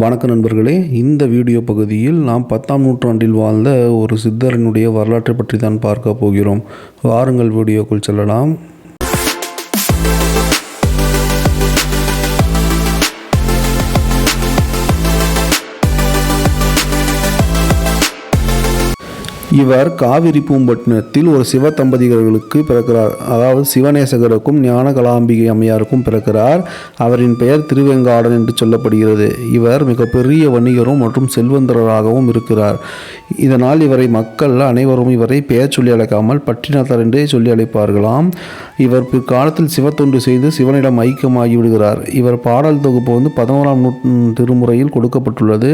வணக்க நண்பர்களே இந்த வீடியோ பகுதியில் நாம் பத்தாம் நூற்றாண்டில் வாழ்ந்த ஒரு சித்தரனுடைய வரலாற்றை பற்றி தான் பார்க்க போகிறோம். வாருங்கள் வீடியோக்குள் செல்லலாம். இவர் காவிரி பூம்பட்டினத்தில் ஒரு சிவ தம்பதிகளுக்கு பிறக்கிறார். அதாவது சிவநேசகருக்கும் ஞான கலாம்பிகை அம்மையாருக்கும் பிறக்கிறார். அவரின் பெயர் திருவெங்காடன் என்று சொல்லப்படுகிறது. இவர் மிகப்பெரிய வணிகரும் மற்றும் செல்வந்தராகவும் இருக்கிறார். இதனால் இவரை மக்கள் அனைவரும் இவரை பெயர் சொல்லி அழைக்காமல் பட்டினத்தார் என்றே சொல்லி அழைப்பார்களாம். இவர் பிற்காலத்தில் சிவத்தொண்டு செய்து சிவனிடம் ஐக்கியமாகி விடுகிறார். இவர் பாடல் தொகுப்பு வந்து பதினோராம் நூ திருமுறையில் கொடுக்கப்பட்டுள்ளது.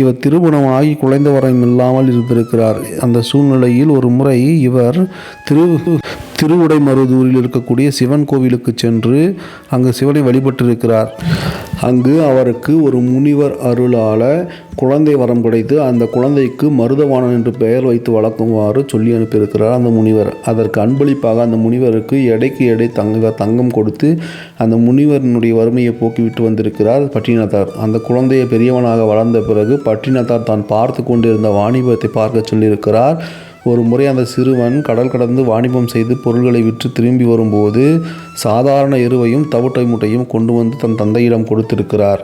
இவர் திருமணமாகி குழந்தை வரம் இல்லாமல் இருந்திருக்கிறார். அந்த சூழ்நிலையில் ஒரு முறை இவர் திரு திருவுடைமருதூரில் இருக்கக்கூடிய சிவன் கோவிலுக்கு சென்று அங்கு சிவனை வழிபட்டிருக்கிறார். அங்கு அவருக்கு ஒரு முனிவர் அருளால குழந்தை வரம் கிடைத்து அந்த குழந்தைக்கு மருதவாணன் என்று பெயர் வைத்து வளர்க்குமாறு சொல்லி அனுப்பியிருக்கிறார் அந்த முனிவர். அதற்கு அன்பளிப்பாக அந்த முனிவருக்கு எடைக்கு எடை தங்க தங்கம் கொடுத்து அந்த முனிவரினுடைய வறுமையை போக்கிவிட்டு வந்திருக்கிறார் பட்டினத்தார். அந்த குழந்தையை பெரியவனாக வளர்ந்த பிறகு பட்டினத்தார் தான் பார்த்து கொண்டிருந்த வாணிபத்தை பார்க்க சொல்லியிருக்கிறார். ஒரு முறை அந்த சிறுவன் கடல் கடந்து வாணிபம் செய்து பொருள்களை விற்று திரும்பி வரும்போது சாதாரண எருவையும் தவிட்டை முட்டையும் கொண்டு வந்து தன் தந்தையிடம் கொடுத்திருக்கிறார்.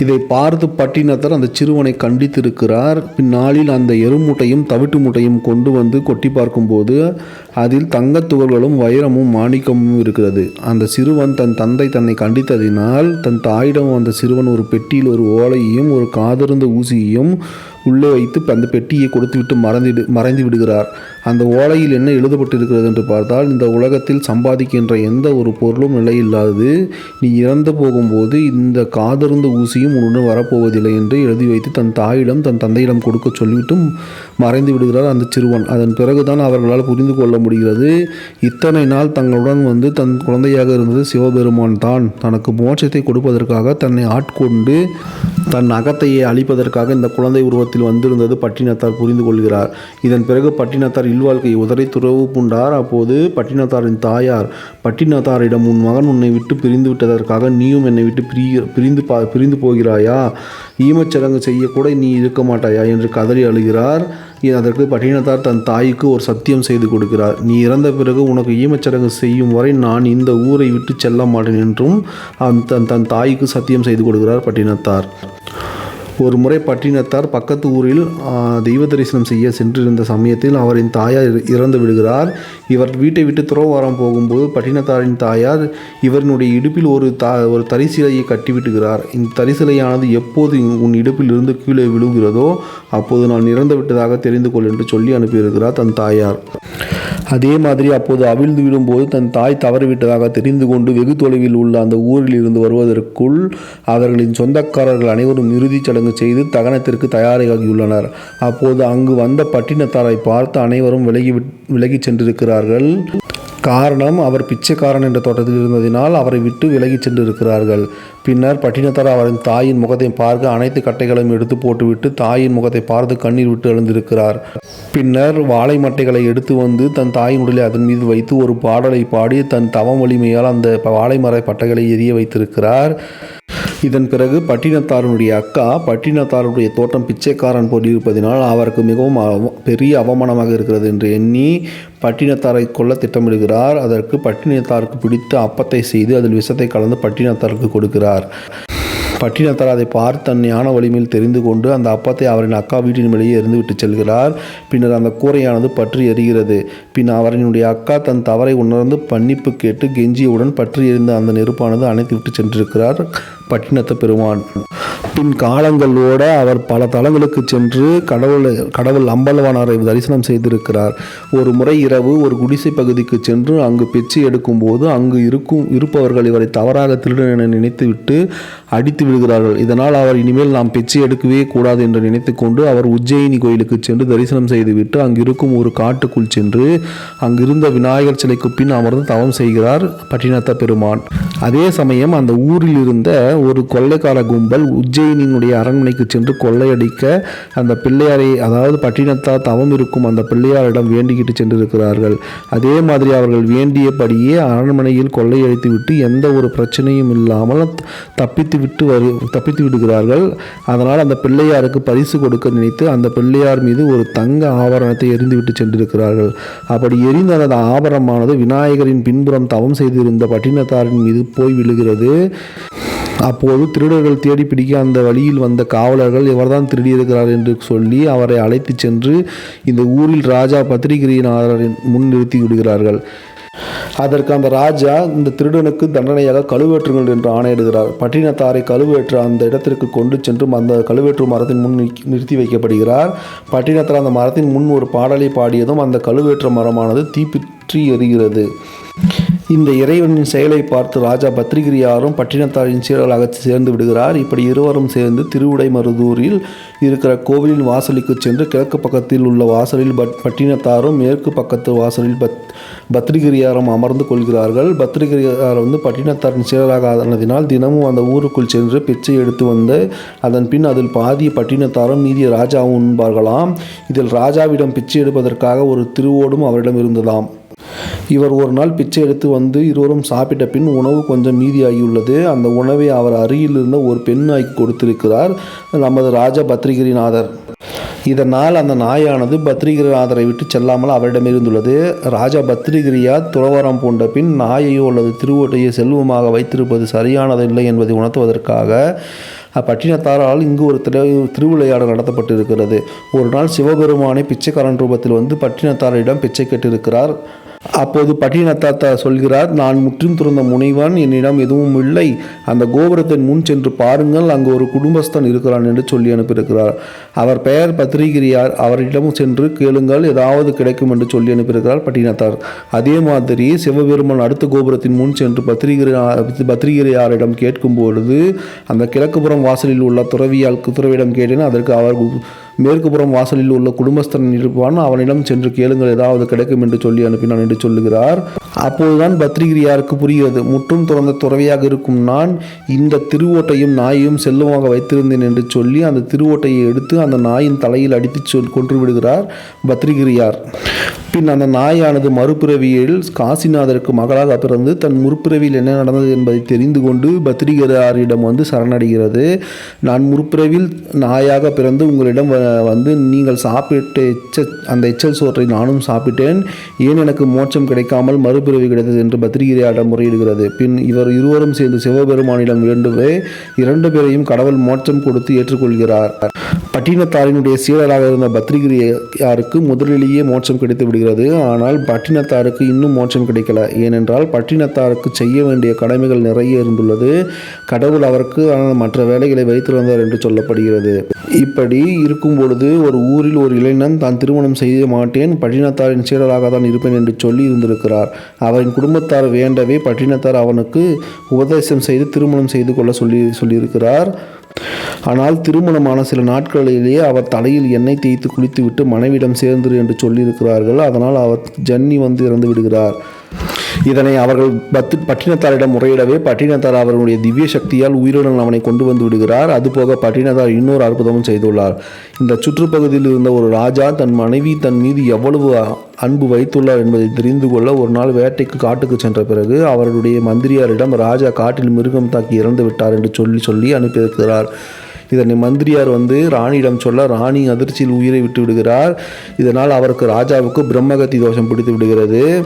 இதை பார்த்து பட்டினத்தர் அந்த சிறுவனை கண்டித்திருக்கிறார். பின்னாளில் அந்த எருமூட்டையும் தவிட்டு மூட்டையும் கொண்டு வந்து கொட்டி பார்க்கும்போது அதில் தங்கத்துகள்களும் வைரமும் மாணிக்கமும் இருக்கிறது. அந்த சிறுவன் தன் தந்தை தன்னை கண்டித்ததினால் தன் தாயிடம் அந்த சிறுவன் ஒரு பெட்டியில் ஒரு ஓலையையும் ஒரு காதிருந்த ஊசியையும் உள்ளே வைத்து அந்த பெட்டியை கொடுத்துவிட்டு மறந்து மறைந்து விடுகிறார். அந்த ஓலையில் என்ன எழுதப்பட்டிருக்கிறது என்று பார்த்தால் இந்த உலகத்தில் சம்பாதிக்கின்ற எந்த ஒரு பொருளும் நிலையில்லாதது. நீ இறந்து போகும்போது இந்த காதிருந்த ஊசியும் உன்னுடன் வரப்போவதில்லை என்று எழுதி வைத்து தன் தாயிடம் தன் தந்தையிடம் கொடுக்க சொல்லிவிட்டு மறைந்து விடுகிறார் அந்த சிறுவன். அதன் பிறகுதான் அவர்களால் புரிந்து கொள்ள முடிகிறது. இத்தனை நாள் தங்களுடன் வந்து தன் குழந்தையாக இருந்தது சிவபெருமான் தான். தனக்கு மோட்சத்தை கொடுப்பதற்காக தன்னை ஆட்கொண்டு தன் அகத்தையே அழிப்பதற்காக இந்த குழந்தை உருவத்தில் வந்திருந்தது பட்டினத்தார் புரிந்து கொள்கிறார். இதன் பிறகு பட்டினத்தார் இல்வாழ்க்கை உதரை துறவு பூண்டார். அப்போது பட்டினத்தாரின் தாயார் பட்டினத்தாரிடம் உன் மகன் உன்னை விட்டு பிரிந்து விட்டதற்காக நீயும் என்னை விட்டு பிரிய பிரிந்து பா பிரிந்து போகிறாயா? ஈமச்சடங்கு செய்யக்கூட நீ இருக்க மாட்டாயா? என்று கதறி அழுகிறார். அதற்கு பட்டினத்தார் தன் தாய்க்கு ஒரு சத்தியம் செய்து கொடுக்கிறார். நீ இறந்த பிறகு உனக்கு ஈமச்சடங்கு செய்யும் வரை நான் இந்த ஊரை விட்டு செல்ல மாட்டேன் என்றும் தன் தன் தாய்க்கு சத்தியம் செய்து கொடுக்கிறார் பட்டினத்தார். ஒரு முறை பட்டினத்தார் பக்கத்து ஊரில் தெய்வ தரிசனம் செய்ய சென்றிருந்த சமயத்தில் அவரின் தாயார் இறந்து விடுகிறார். இவர் வீட்டை விட்டு துறவாரம் போகும்போது பட்டினத்தாரின் தாயார் இவரினுடைய இடுப்பில் ஒரு தா ஒரு தரிசிலையை கட்டிவிட்டுகிறார். இந்த தரிசிலையானது எப்போது உன் இடுப்பில் இருந்து கீழே விழுகிறதோ அப்போது நான் இறந்து விட்டதாக தெரிந்து கொள் என்று சொல்லி அனுப்பியிருக்கிறார் தன் தாயார். அதே மாதிரி அப்போது அவிழ்ந்து விடும்போது தன் தாய் தவறிவிட்டதாக தெரிந்து கொண்டு வெகு தொலைவில் உள்ள அந்த ஊரில் இருந்து வருவதற்குள் அவர்களின் சொந்தக்காரர்கள் அனைவரும் இறுதிச் சடங்கு செய்து தகனத்திற்கு தயாராகியுள்ளனர். அப்போது அங்கு வந்த பட்டினத்தாரை பார்த்து அனைவரும் விலகி விலகிச் சென்றிருக்கிறார்கள். காரணம் அவர் பிச்சைக்காரன் என்ற தோட்டத்தில் இருந்ததினால் அவரை விட்டு விலகி சென்றிருக்கிறார்கள். பின்னர் பட்டினத்தார் அவரின் தாயின் முகத்தை பார்க்க அனைத்து கட்டைகளையும் எடுத்து போட்டுவிட்டு தாயின் முகத்தை பார்த்து கண்ணீர் விட்டு எழுந்திருக்கிறார். பின்னர் வாழை மட்டைகளை எடுத்து வந்து தன் தாயின் உடலை அதன் மீது வைத்து ஒரு பாடலை பாடி தன் தவம் வலிமையால் அந்த வாழை மர பட்டைகளை எரிய வைத்திருக்கிறார். இதன் பிறகு பட்டினத்தாரனுடைய அக்கா பட்டினத்தாருடைய தோட்டம் பிச்சைக்காரன் போல் இருப்பதினால் அவருக்கு மிகவும் பெரிய அவமானமாக இருக்கிறது என்று எண்ணி பட்டினத்தாரை கொல்ல திட்டமிடுகிறார். அதற்கு பட்டினத்தாருக்கு பிடித்து அப்பத்தை செய்து அதில் விஷத்தை கலந்து பட்டினத்தாருக்கு கொடுக்கிறார். பட்டினத்தார் அதை பார்த்து தன் ஞான வலிமையில் தெரிந்து கொண்டு அந்த அப்பத்தை அவரின் அக்கா வீட்டின் வெளியே எரிந்து விட்டு செல்கிறார். பின்னர் அந்த கூரையானது பற்றி எரிகிறது. பின் அவரினுடைய அக்கா தன் தவறை உணர்ந்து பன்னிப்பு கேட்டு கெஞ்சியவுடன் பற்றி எரிந்த அந்த நெருப்பானது அணைத்து விட்டு சென்றிருக்கிறார். பட்டினத்த பெருமான். பின் காலங்களோட அவர் பல தலங்களுக்கு சென்று கடவுள் கடவுள் அம்பலவானாரை தரிசனம் செய்திருக்கிறார். ஒரு முறை இரவு ஒரு குடிசை பகுதிக்கு சென்று அங்கு பிச்சை எடுக்கும்போது அங்கு இருக்கும் இருப்பவர்கள் இவரை தவறாக திருடன் என நினைத்துவிட்டு அடித்து விடுகிறார்கள் இதனால் அவர் இனிமேல் நாம் பிச்சை எடுக்கவே கூடாது என்று நினைத்துக்கொண்டு அவர் உஜ்ஜயினி கோயிலுக்கு சென்று தரிசனம் செய்துவிட்டு அங்கிருக்கும் ஒரு காட்டுக்குள் சென்று அங்கிருந்த விநாயகர் சிலைக்கு பின் அமர்ந்து தவம் செய்கிறார் பட்டினத்த பெருமான். அதே சமயம் அந்த ஊரில் இருந்த ஒரு கொள்ளைக்கார கும்பல் உஜ்ஜயினியினுடைய அரண்மனைக்கு சென்று கொள்ளையடிக்க அந்த பிள்ளையாரை அதாவது பட்டினத்தார் தவம் இருக்கும் அந்த பிள்ளையாரிடம் வேண்டிக்கிட்டு சென்றிருக்கிறார்கள். அதே மாதிரி அவர்கள் வேண்டியபடியே அரண்மனையில் கொள்ளையடித்து விட்டு எந்த ஒரு பிரச்சனையும் இல்லாமல் தப்பித்து விட்டு வரு தப்பித்து விடுகிறார்கள். அதனால் அந்த பிள்ளையாருக்கு பரிசு கொடுக்க நினைத்து அந்த பிள்ளையார் மீது ஒரு தங்க ஆபரணத்தை எரிந்துவிட்டு சென்றிருக்கிறார்கள். அப்படி எரிந்த அந்த ஆபரணமானது விநாயகரின் பின்புறம் தவம் செய்திருந்த பட்டினத்தாரின் மீது போய் விழுகிறது. அப்போது திருடர்கள் தேடி பிடிக்க அந்த வழியில் வந்த காவலர்கள் இவர்தான் திருடியிருக்கிறார் என்று சொல்லி அவரை அழைத்துச் சென்று இந்த ஊரில் ராஜா பத்திரிகிரிநாதரின் முன் நிறுத்தி விடுகிறார்கள். அதற்கு அந்த ராஜா இந்த திருடனுக்கு தண்டனையாக கழுவேற்றுங்கள் என்று ஆணையிடுகிறார். பட்டினத்தாரை கழுவேற்ற அந்த இடத்திற்கு கொண்டு சென்று அந்த கழுவேற்று மரத்தின் முன் நிறுத்தி- நிறுத்தி வைக்கப்படுகிறார். பட்டினத்தார் அந்த மரத்தின் முன் ஒரு பாடலை பாடியதும் அந்த கழுவேற்ற மரமானது தீப்பிற்றி எரிகிறது. இந்த இறைவனின் செயலை பார்த்து ராஜா பத்ரிகிரியாரும் பட்டினத்தாரின் சீரலாக சேர்ந்து விடுகிறார். இப்படி இருவரும் சேர்ந்து திருவுடைமருதூரில் இருக்கிற கோவிலின் வாசலுக்கு சென்று கிழக்கு பக்கத்தில் உள்ள வாசலில் பட் பட்டினத்தாரும் மேற்கு பக்கத்து வாசலில் பத் பத்ரிகிரியாரும் அமர்ந்து கொள்கிறார்கள். பத்ரிகிரியார் வந்து பட்டினத்தாரின் சீரலாக ஆனதினால் தினமும் அந்த ஊருக்குள் சென்று பிச்சை எடுத்து வந்து அதன் பின் அதில் பாதி பட்டினத்தாரும் மீதிய ராஜாவும் உண்பார்களாம். இதில் ராஜாவிடம் பிச்சை எடுப்பதற்காக ஒரு திருவோடும் அவரிடம் இருந்ததாம். இவர் ஒரு நாள் பிச்சை எடுத்து வந்து இருவரும் சாப்பிட்ட பின் உணவு கொஞ்சம் மீதியாகியுள்ளது. அந்த உணவை அவர் அருகில் இருந்த ஒரு பெண் நாய்க்கு கொடுத்திருக்கிறார். நமது ராஜா பத்ரிகிரிநாதர் இதனால் அந்த நாயானது பத்ரிகிரிநாதரை விட்டு செல்லாமல் அவரிடம் இருந்துள்ளது ராஜா பத்ரிகிரியா துறவரம் பூண்ட பின் நாயையோ அல்லது திருவோட்டையோ செல்வமாக வைத்திருப்பது சரியானதில்லை என்பதை உணர்த்துவதற்காக பட்டினத்தாரால் இங்கு ஒரு திரு திருவிளையாடல் நடத்தப்பட்டு இருக்கிறது ஒரு நாள் சிவபெருமானை பிச்சைக்காரன் ரூபத்தில் வந்து பட்டினத்தாரிடம் பிச்சை கேட்டிருக்கிறார். அப்போது பட்டினத்தாத்தா சொல்கிறார் நான் முற்றும் துறந்த முனைவன் என்னிடம் எதுவும் இல்லை. அந்த கோபுரத்தின் முன் சென்று பாருங்கள் அங்கு ஒரு குடும்பஸ்தன் இருக்கிறான் என்று சொல்லி அனுப்பியிருக்கிறார். அவர் பெயர் பத்திரிகிரியார் அவரிடம் சென்று கேளுங்கள் ஏதாவது கிடைக்கும் என்று சொல்லி அனுப்பியிருக்கிறார் பட்டினத்தார். அதே மாதிரி சிவபெருமான் அடுத்த கோபுரத்தின் முன் சென்று பத்திரிகிரி பத்திரிகிரியாரிடம் கேட்கும் பொழுது அந்த கிழக்குப்புறம் வாசலில் உள்ள துறவியால் துறவியிடம் கேட்டேன் அதற்கு அவர் மேற்குப்புறம் வாசலில் உள்ள குடும்பஸ்தன் இருப்பான். அவனிடம் சென்று கேளுங்கள் ஏதாவது கிடைக்கும் என்று சொல்லி அனுப்பினான் என்று சொல்லுகிறார். அப்போதுதான் பத்ரிகிரியாருக்கு புரிகிறது முற்றும் துறந்த துறவியாக இருக்கும் நான் இந்த திருவோட்டையும் நாயையும் செல்வமாக வைத்திருந்தேன் என்று சொல்லி அந்த திருவோட்டையை எடுத்து அந்த நாயின் தலையில் அடித்து சொல் கொன்று விடுகிறார் பத்ரிகிரியார். பின் அந்த நாயானது மறுபிறவியில் காசிநாதருக்கு மகளாக பிறந்து தன் முற்பிறவியில் என்ன நடந்தது என்பதை தெரிந்து கொண்டு பத்ரிகிரியாரிடம் வந்து சரணடைகிறது. நான் முற்பிறவில் நாயாக பிறந்து உங்களிடம் வந்து நீங்கள் சாப்பிட்ட எச்ச அந்த எச்சல் சோற்றை நானும் சாப்பிட்டேன். ஏன் எனக்கு மோட்சம் கிடைக்காமல் மறுபிறவி கிடைத்தது என்று பத்ரிகிரியாரிடம் முறையிடுகிறது. பின் இவர் இருவரும் சேர்ந்து சிவபெருமானிடம் வேண்டுவே இரண்டு பேரையும் கடவுள் மோட்சம் கொடுத்து ஏற்றுக்கொள்கிறார். பட்டினத்தாரினுடைய சீடராக இருந்த பத்ரிகிரியாருக்கு முதலிலேயே மோட்சம் கிடைத்து விடுகிறது. ஆனால் பட்டினத்தாருக்கு இன்னும் மோட்சம் கிடைக்கல. ஏனென்றால் பட்டினத்தாருக்கு செய்ய வேண்டிய கடமைகள் நிறைய இருந்துள்ளது. கடவுள் அவருக்கு ஆனால் மற்ற வேலைகளை வைத்திருந்தார் என்று சொல்லப்படுகிறது. இப்படி இருக்கும் பொழுது ஒரு ஊரில் ஒரு இளைஞன் தான் திருமணம் செய்ய மாட்டேன். பட்டினத்தாரின் சீடராக தான் இருப்பேன் என்று சொல்லி இருந்திருக்கிறார். அவரின் குடும்பத்தார் வேண்டவே பட்டினத்தார் அவனுக்கு உபதேசம் செய்து திருமணம் செய்து கொள்ள சொல்லி சொல்லியிருக்கிறார். ஆனால் திருமணமான சில நாட்களிலேயே அவர் தலையில் எண்ணெய் தேய்த்து குளித்துவிட்டு மனைவிடம் சேர்ந்துரு என்று சொல்லியிருக்கிறார்கள். அதனால் அவர் ஜன்னி வந்து இறந்து விடுகிறார். இதனை அவர்கள் பத்து பட்டினத்தாரிடம் முறையிடவே பட்டினத்தார் அவருடைய திவ்ய சக்தியால் உயிருடன் அவனை கொண்டு வந்து விடுகிறார். அதுபோக பட்டினத்தார் இன்னொரு அற்புதமும் செய்துள்ளார். இந்த சுற்றுப்பகுதியில் இருந்த ஒரு ராஜா தன் மனைவி தன் மீது எவ்வளவு அன்பு வைத்துள்ளார் என்பதை தெரிந்து கொள்ள ஒரு நாள் வேட்டைக்கு காட்டுக்கு சென்ற பிறகு அவருடைய மந்திரியாரிடம் ராஜா காட்டில் மிருகம் தாக்கி இறந்து விட்டார் என்று சொல்லி சொல்லி அனுப்பியிருக்கிறார். இதனை மந்திரியார் வந்து ராணியிடம் சொல்ல ராணி அதிர்ச்சியில் உயிரை விட்டு விடுகிறார். இதனால் அவருக்கு ராஜாவுக்கு பிரம்மகத்தி தோஷம் பிடித்து விடுகிறது.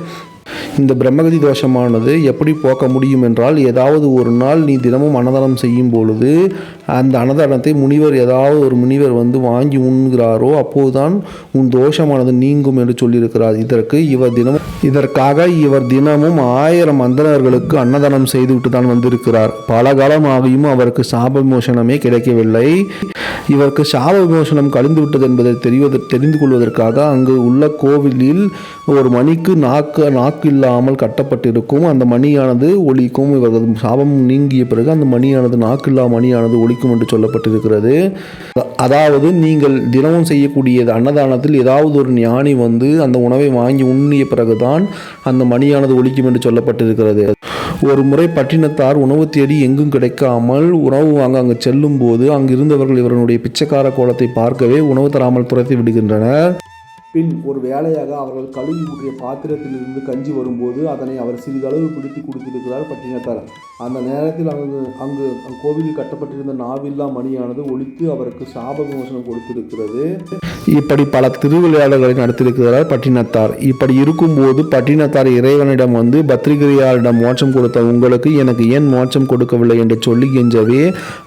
இந்த பிரம்மகதி தோஷமானது எப்படி போக்க முடியும் என்றால் ஏதாவது ஒரு நாள் நீ தினமும் அன்னதானம் செய்யும் பொழுது அந்த அன்னதானத்தை முனிவர் ஏதாவது ஒரு முனிவர் வந்து வாங்கி உண்கிறாரோ அப்போதுதான் உன் தோஷமானது நீங்கும் என்று சொல்லியிருக்கிறார். இதற்கு இவர் தினமும் இதற்காக இவர் தினமும் ஆயிரம் அந்தணர்களுக்கு அன்னதானம் செய்துவிட்டு தான் வந்திருக்கிறார். பல காலமாகியும் அவருக்கு சாப விமோசனமே கிடைக்கவில்லை. இவருக்கு சாப விமோசனம் கழிந்து விட்டது என்பதை தெரிவது தெரிந்து கொள்வதற்காக அங்கு உள்ள கோவிலில் ஒரு மணிக்கு நாக்கு நாக்கு இல்லாமல் கட்டப்பட்டிருக்கும். அந்த மணியானது ஒழிக்கும் இவர்கள் சாபம் நீங்கிய பிறகு அந்த மணியானது நாக்கில்லா மணியானது ஒழிக்கும் என்று சொல்லப்பட்டிருக்கிறது. அதாவது நீங்கள் தினமும் செய்யக்கூடிய அன்னதானத்தில் ஏதாவது ஒரு ஞானி வந்து அந்த உணவை வாங்கி உண்ணிய பிறகுதான் அந்த மணியானது ஒழிக்கும் என்று சொல்லப்பட்டிருக்கிறது. ஒரு முறை பட்டினத்தார் உணவு தேடி எங்கும் கிடைக்காமல் உணவு வாங்க அங்கு செல்லும் போது அங்கிருந்தவர்கள் இவர்களுடைய பிச்சைக்கார கோலத்தை பார்க்கவே உணவு தராமல் துரத்தி விடுகின்றனர். பின் ஒரு வேலையாக அவர்கள் கழுவி ஊற்றிய பாத்திரத்திலிருந்து கஞ்சி வரும்போது அதனை அவர் சிறிதளவு பிடித்து கொடுத்திருக்கிறார் பட்டினத்தார். அந்த நேரத்தில் அங்கு அங்கு கோவிலில் கட்டப்பட்டிருந்த நாவில்லா மணியானது ஒழித்து அவருக்கு சாப விமோசனம் கொடுத்திருக்கிறது. இப்படி பல திருவிளையாடல்களை நடத்தியிருக்கிறார் பட்டினத்தார். இப்படி இருக்கும்போது பட்டினத்தார் இறைவனிடம் வந்து பத்திரிகிரியாரிடம் மோட்சம் கொடுத்த உங்களுக்கு எனக்கு ஏன் மோட்சம் கொடுக்கவில்லை? என்று சொல்லி கெஞ்சவே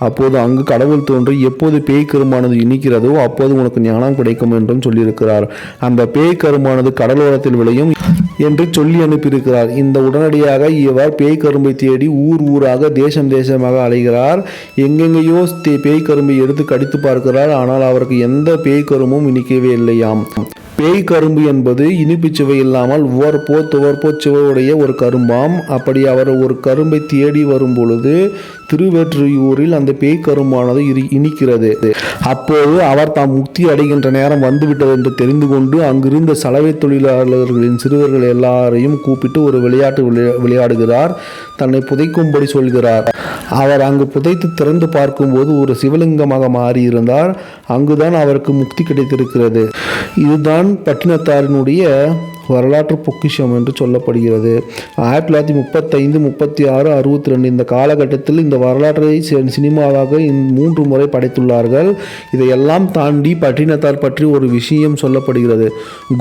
அப்போது அங்கு கடவுள் தோன்றி எப்போது பேய் கருமானது இனிக்கிறதோ அப்போது உனக்கு ஞானம் கிடைக்கும் என்றும் சொல்லியிருக்கிறார். அந்த பேய் கரும்பானது கடலோரத்தில் விளையும் என்று சொல்லி அனுப்பியிருக்கிறார். இந்த உடனடியாக இவர் பேய் கரும்பை தேடி ஊர் ஊராக தேசம் தேசமாக அலைகிறார். எங்கெங்கேயோ தே- பேய் கரும்பை எடுத்து கடித்து பார்க்கிறார். ஆனால் அவருக்கு எந்த பேய் கரும்பும் இனிக்கவே இல்லையாம். பேய் கரும்பு என்பது இனிப்புச் சுவை இல்லாமல் உவர்ப்போ துவர்ப்போ சுவையுடைய ஒரு கரும்பாம். அப்படி அவர் ஒரு கரும்பை தேடி வரும் பொழுது திருவேற்றியூரில் அந்த பேய் கருமானது இனிக்கிறது. அப்போது அவர் தாம் முக்தி அடைகின்ற நேரம் வந்துவிட்டது என்று தெரிந்து கொண்டு அங்கிருந்த சலவை தொழிலாளர்களின் சிறுவர்கள் எல்லாரையும் கூப்பிட்டு ஒரு விளையாட்டு விளையா- விளையாடுகிறார். தன்னை புதைக்கும்படி சொல்கிறார். அவர் அங்கு புதைத்து திறந்து பார்க்கும்போது ஒரு சிவலிங்கமாக மாறியிருந்தார். அங்குதான் அவருக்கு முக்தி கிடைத்திருக்கிறது. இதுதான் பட்டினத்தாரினுடைய வரலாற்று பொக்கிஷம் என்று சொல்லப்படுகிறது. ஆயிரத்தி தொள்ளாயிரத்தி முப்பத்தைந்து முப்பத்தி ஆறு அறுபத்தி ரெண்டு இந்த காலகட்டத்தில் இந்த வரலாற்றை சினிமாவாக மூன்று முறை படைத்துள்ளார்கள். இதையெல்லாம் தாண்டி பட்டினத்தார் பற்றி ஒரு விஷயம் சொல்லப்படுகிறது.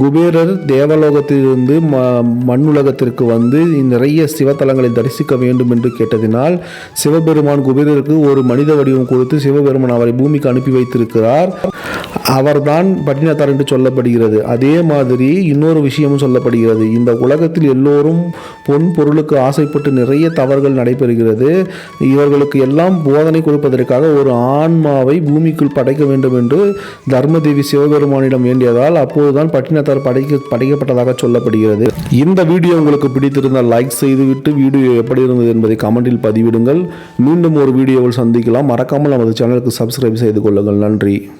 குபேரர் தேவலோகத்திலிருந்து ம மண்ணுலகத்திற்கு வந்து நிறைய சிவத்தலங்களை தரிசிக்க வேண்டும் என்று கேட்டதினால் சிவபெருமான் குபேரருக்கு ஒரு மனித வடிவம் கொடுத்து சிவபெருமான் அவரை பூமிக்கு அனுப்பி வைத்திருக்கிறார். அவர்தான் பட்டினத்தார் என்று சொல்லப்படுகிறது. அதே மாதிரி இன்னொரு விஷயமும் சொல்லப்படுகிறது. இந்த உலகத்தில் எல்லோரும் பொன் பொருளுக்கு ஆசைப்பட்டு நிறைய தவறுகள் நடைபெறுகிறது. இவர்களுக்கு எல்லாம் போதனை கொடுப்பதற்காக ஒரு ஆன்மாவை பூமிக்குள் படைக்க வேண்டும் என்று தர்மதேவி சிவபெருமானிடம் வேண்டியதால் அப்போதுதான் பட்டினத்தார் படைக்க படைக்கப்பட்டதாக சொல்லப்படுகிறது. இந்த வீடியோ உங்களுக்கு பிடித்திருந்தால் லைக் செய்துவிட்டு வீடியோ எப்படி இருந்தது என்பதை கமெண்டில் பதிவிடுங்கள். மீண்டும் ஒரு வீடியோவில் சந்திக்கலாம். மறக்காமல் நமது சேனலுக்கு சப்ஸ்கிரைப் செய்து கொள்ளுங்கள். நன்றி.